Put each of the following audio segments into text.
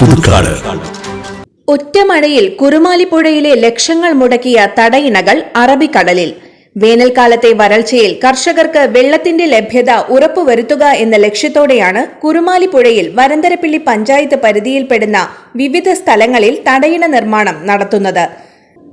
പുതുക്കാട്. ഒറ്റമഴയിൽ കുറുമാലിപ്പുഴയിലെ ലക്ഷങ്ങൾ മുടക്കിയ തടയിണകൾ അറബിക്കടലിൽ. വേനൽക്കാലത്തെ വരൾച്ചയിൽ കർഷകർക്ക് വെള്ളത്തിന്റെ ലഭ്യത ഉറപ്പുവരുത്തുക എന്ന ലക്ഷ്യത്തോടെയാണ് കുറുമാലിപ്പുഴയിൽ വരന്തരപ്പിള്ളി പഞ്ചായത്ത് പരിധിയിൽപ്പെടുന്ന വിവിധ സ്ഥലങ്ങളിൽ തടയിണ നിർമ്മാണം നടത്തുന്നത്.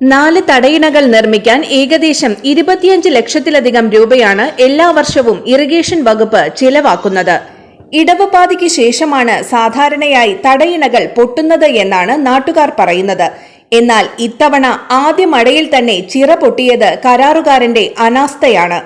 നാല് തടയിണകൾ നിർമ്മിക്കാൻ ഏകദേശം ഇരുപത്തിയഞ്ച് ലക്ഷത്തിലധികം രൂപയാണ് എല്ലാ വർഷവും ഇറിഗേഷൻ വകുപ്പ് ചിലവാക്കുന്നത്. ഇടവപ്പാതിക്ക് ശേഷമാണ് സാധാരണയായി തടയിണകൾ പൊട്ടുന്നത് എന്നാണ് നാട്ടുകാർ പറയുന്നത്. എന്നാൽ ഇത്തവണ ആദ്യ മഴയിൽ തന്നെ ചിറ പൊട്ടിയത് കരാറുകാരന്റെ അനാസ്ഥയാണ്.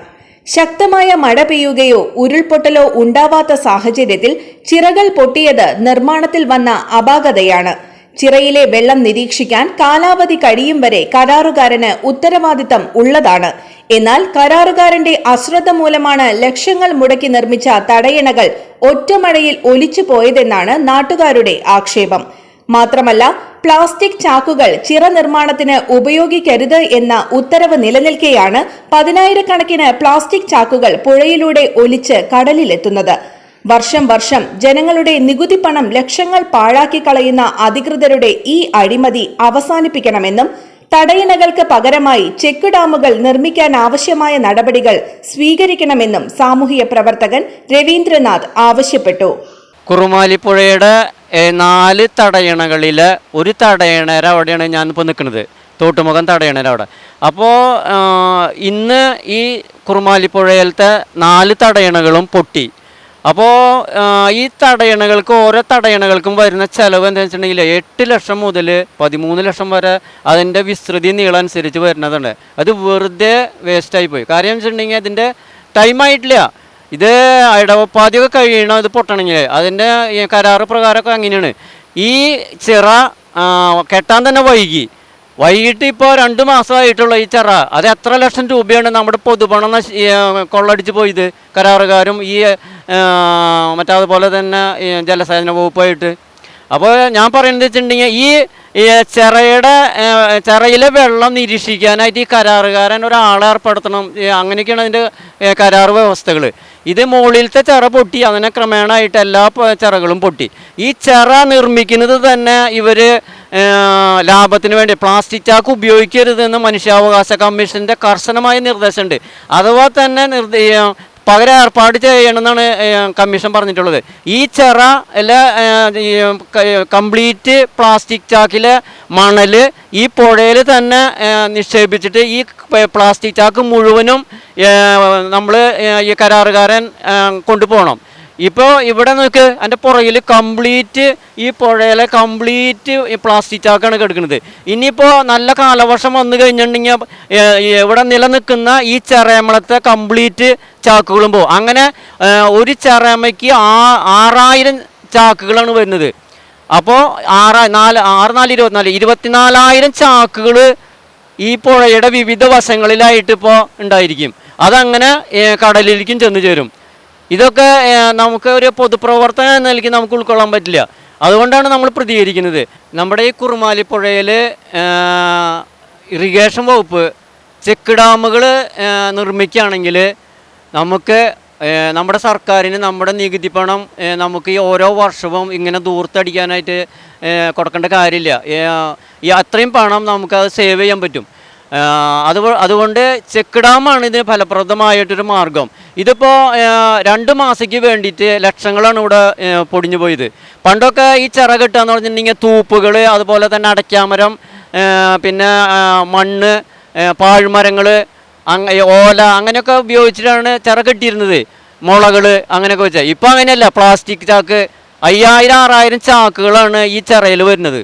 ശക്തമായ മഴ പെയ്യുകയോ ഉരുൾപൊട്ടലോ ഉണ്ടാവാത്ത സാഹചര്യത്തിൽ ചിറകൾ പൊട്ടിയത് നിർമ്മാണത്തിൽ വന്ന അപാകതയാണ്. ചിറയിലെ വെള്ളം നിരീക്ഷിക്കാൻ കാലാവധി കഴിയും വരെ കരാറുകാരന് ഉത്തരവാദിത്തം ഉള്ളതാണ്. എന്നാൽ കരാറുകാരന്റെ അശ്രദ്ധ മൂലമാണ് ലക്ഷങ്ങൾ മുടക്കി നിർമ്മിച്ച തടയണകൾ ഒറ്റമഴയിൽ ഒലിച്ചു പോയതെന്നാണ് നാട്ടുകാരുടെ ആക്ഷേപം. മാത്രമല്ല പ്ലാസ്റ്റിക് ചാക്കുകൾ ചിറ നിർമ്മാണത്തിന് ഉപയോഗിക്കരുത് എന്ന ഉത്തരവ് നിലനിൽക്കെയാണ് പതിനായിരക്കണക്കിന് പ്ലാസ്റ്റിക് ചാക്കുകൾ പുഴയിലൂടെ ഒലിച്ച് കടലിലെത്തുന്നത്. വർഷം വർഷം ജനങ്ങളുടെ നികുതി പണം ലക്ഷങ്ങൾ പാഴാക്കി കളയുന്ന അധികൃതരുടെ ഈ അഴിമതി അവസാനിപ്പിക്കണമെന്നും തടയണകൾക്ക് പകരമായി ചെക്ക് ഡാമുകൾ നിർമ്മിക്കാൻ ആവശ്യമായ നടപടികൾ സ്വീകരിക്കണമെന്നും സാമൂഹിക പ്രവർത്തകൻ രവീന്ദ്രനാഥ് ആവശ്യപ്പെട്ടു. കുറുമാലിപ്പുഴയുടെ നാല് തടയണകളിൽ ഒരു തടയണര അവിടെയാണ് ഞാനിപ്പോൾ നിൽക്കുന്നത് തോട്ടുമുഖം തടയണര അവിടെ. അപ്പോൾ ഇന്ന് ഈ കുറുമാലിപ്പുഴയിലത്തെ നാല് തടയണകളും പൊട്ടി. അപ്പോൾ ഈ തടയണകൾക്ക് ഓരോ തടയണകൾക്കും വരുന്ന ചിലവ് എന്താ വെച്ചിട്ടുണ്ടെങ്കിൽ എട്ട് ലക്ഷം മുതൽ പതിമൂന്ന് ലക്ഷം വരെ അതിന്റെ വിസ്തൃതി നീളം അനുസരിച്ച് വരുന്നതുണ്ട് അത് വെറുതെ വേസ്റ്റായി പോയി കാര്യം വെച്ചിട്ടുണ്ടെങ്കിൽ അതിന്റെ ടൈം ആയിട്ടില്ല. ഇത് ഇടവപ്പാതിയൊക്കെ കഴിയണം ഇത് പൊട്ടണമെങ്കിൽ അതിന്റെ കരാറ് പ്രകാരമൊക്കെ അങ്ങനെയാണ്. ഈ ചിറ കെട്ടാൻ തന്നെ വൈകി. വൈകിട്ട് ഇപ്പോൾ രണ്ട് മാസമായിട്ടുള്ള ഈ ചിറ. അത് എത്ര ലക്ഷം രൂപയാണ് നമ്മുടെ പൊതുപണം കൊള്ളടിച്ച് പോയത്? കരാറുകാരും ഈ മറ്റതുപോലെ തന്നെ ജലസേചന വകുപ്പായിട്ട്. അപ്പോൾ ഞാൻ പറയുന്നത് വെച്ചിട്ടുണ്ടെങ്കിൽ ഈ ചിറയുടെ ചിറയിലെ വെള്ളം നിരീക്ഷിക്കാനായിട്ട് ഈ കരാറുകാരൻ ഒരാളെ ഏർപ്പെടുത്തണം. അങ്ങനെയൊക്കെയാണ് അതിന്റെ കരാർ വ്യവസ്ഥകൾ ഇത് മുകളിലത്തെ ചിറ പൊട്ടി അങ്ങനെ ക്രമേണമായിട്ട് എല്ലാ ചിറകളും പൊട്ടി. ഈ ചിറ നിർമ്മിക്കുന്നത് തന്നെ ഇവർ ലാഭത്തിന് വേണ്ടി പ്ലാസ്റ്റിക് ചാക്ക് ഉപയോഗിക്കരുതെന്ന് മനുഷ്യാവകാശ കമ്മീഷന്റെ കർശനമായ നിർദ്ദേശമുണ്ട്. അഥവാ തന്നെ നിർദ്ദ പകരം ഏർപ്പാട് ചെയ്യണമെന്നാണ് കമ്മീഷൻ പറഞ്ഞിട്ടുള്ളത്. ഈ ചെറ അല്ല കംപ്ലീറ്റ് പ്ലാസ്റ്റിക് ചാക്കിലെ മണൽ ഈ പുഴയിൽ തന്നെ നിക്ഷേപിച്ചിട്ട് ഈ പ്ലാസ്റ്റിക് ചാക്ക് മുഴുവനും നമ്മൾ ഈ കരാറുകാരൻ കൊണ്ടുപോകണം. ഇപ്പോൾ ഇവിടെ നോക്ക് എന്റെ പുറകിൽ കംപ്ലീറ്റ് ഈ പുഴയിലെ കംപ്ലീറ്റ് പ്ലാസ്റ്റിക് ചാക്കാണ് കിടക്കുന്നത് ഇനിയിപ്പോൾ നല്ല കാലവർഷം വന്നു കഴിഞ്ഞിട്ടുണ്ടെങ്കിൽ ഇവിടെ നിലനിൽക്കുന്ന ഈ ചെറയമളത്തെ കംപ്ലീറ്റ് ചാക്കുകളും പോകും അങ്ങനെ ഒരു ചെറയമയ്ക്ക് ആ ആറായിരം ചാക്കുകളാണ് വരുന്നത്. അപ്പോൾ ആറ് നാല് ആറ് നാല് ഇരുപത്തിനാല് ഇരുപത്തിനാലായിരം ചാക്കുകൾ ഈ പുഴയുടെ വിവിധ വശങ്ങളിലായിട്ട് ഇപ്പോൾ ഉണ്ടായിരിക്കും. അതങ്ങനെ കടലിലേക്കും ചെന്ന് ചേരും. ഇതൊക്കെ നമുക്ക് ഒരു പൊതുപ്രവർത്തനം എന്ന നിലയ്ക്ക് നമുക്ക് ഉൾക്കൊള്ളാൻ പറ്റില്ല. അതുകൊണ്ടാണ് നമ്മൾ പ്രതികരിക്കുന്നത്. നമ്മുടെ ഈ കുറുമാലിപ്പുഴയിൽ ഇറിഗേഷൻ വകുപ്പ് ചെക്ക് ഡാമുകൾ നിർമ്മിക്കുകയാണെങ്കിൽ നമുക്ക് നമ്മുടെ സർക്കാരിന് നമ്മുടെ നികുതി പണം നമുക്ക് ഈ ഓരോ വർഷവും ഇങ്ങനെ ദൂർത്തടിക്കാനായിട്ട് കൊടുക്കേണ്ട കാര്യമില്ല. ഈ അത്രയും പണം നമുക്കത് സേവ് ചെയ്യാൻ പറ്റും. അത് അതുകൊണ്ട് ചെക്ക് ഡാമാണ് ഇതിന് ഫലപ്രദമായിട്ടൊരു മാർഗം. ഇതിപ്പോൾ രണ്ട് മാസയ്ക്ക് വേണ്ടിയിട്ട് ലക്ഷങ്ങളാണ് ഇവിടെ പൊടിഞ്ഞു പോയത്. പണ്ടൊക്കെ ഈ കിട്ടുകയെന്ന് പറഞ്ഞിട്ടുണ്ടെങ്കിൽ തൂപ്പുകൾ അതുപോലെ തന്നെ അടയ്ക്കാമരം പിന്നെ മണ്ണ് പാഴ്മരങ്ങൾ അങ്ങ ഓല അങ്ങനെയൊക്കെ ഉപയോഗിച്ചിട്ടാണ് ചിറ കെട്ടിയിരുന്നത്. മുളകൾ അങ്ങനെയൊക്കെ വെച്ചാൽ ഇപ്പോൾ അങ്ങനെയല്ല പ്ലാസ്റ്റിക് ചാക്ക് അയ്യായിരം ആറായിരം ചാക്കുകളാണ് ഈ ചിറയിൽ വരുന്നത്.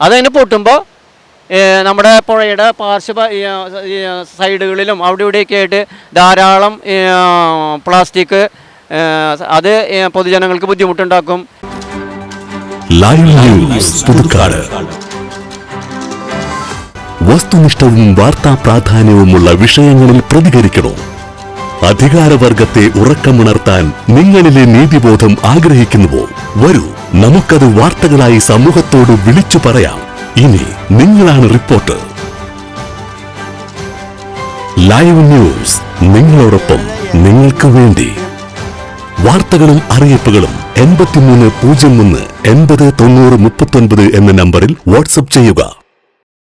അതങ്ങനെ പൊട്ടുമ്പോൾ നമ്മുടെ പുഴയുടെ പാർശ്വ സൈഡുകളിലും അവിടെ ഇവിടെയൊക്കെ ആയിട്ട് ധാരാളം പ്ലാസ്റ്റിക് അത് പൊതുജനങ്ങൾക്ക് ബുദ്ധിമുട്ടുണ്ടാക്കും. വസ്തുനിഷ്ഠവും വാർത്താ പ്രാധാന്യവുമുള്ള വിഷയങ്ങളിൽ പ്രതികരിക്കണോ? അധികാരവർഗത്തെ ഉറക്കമുണർത്താൻ നിങ്ങളിലെ നീതിബോധം ആഗ്രഹിക്കുന്നുവോ? വരൂ നമുക്കത് വാർത്തകളായി സമൂഹത്തോട് വിളിച്ചു പറയാം. ഇനി നിങ്ങളാണ് റിപ്പോർട്ടർ. ലൈവ് ന്യൂസ് നിങ്ങളോടൊപ്പം നിങ്ങൾക്ക് വേണ്ടി. വാർത്തകളും അറിയിപ്പുകളും എൺപത്തിമൂന്ന് പൂജ്യം ഒന്ന് എൺപത് തൊണ്ണൂറ് മുപ്പത്തൊൻപത് എന്ന നമ്പറിൽ വാട്സപ്പ് ചെയ്യുക.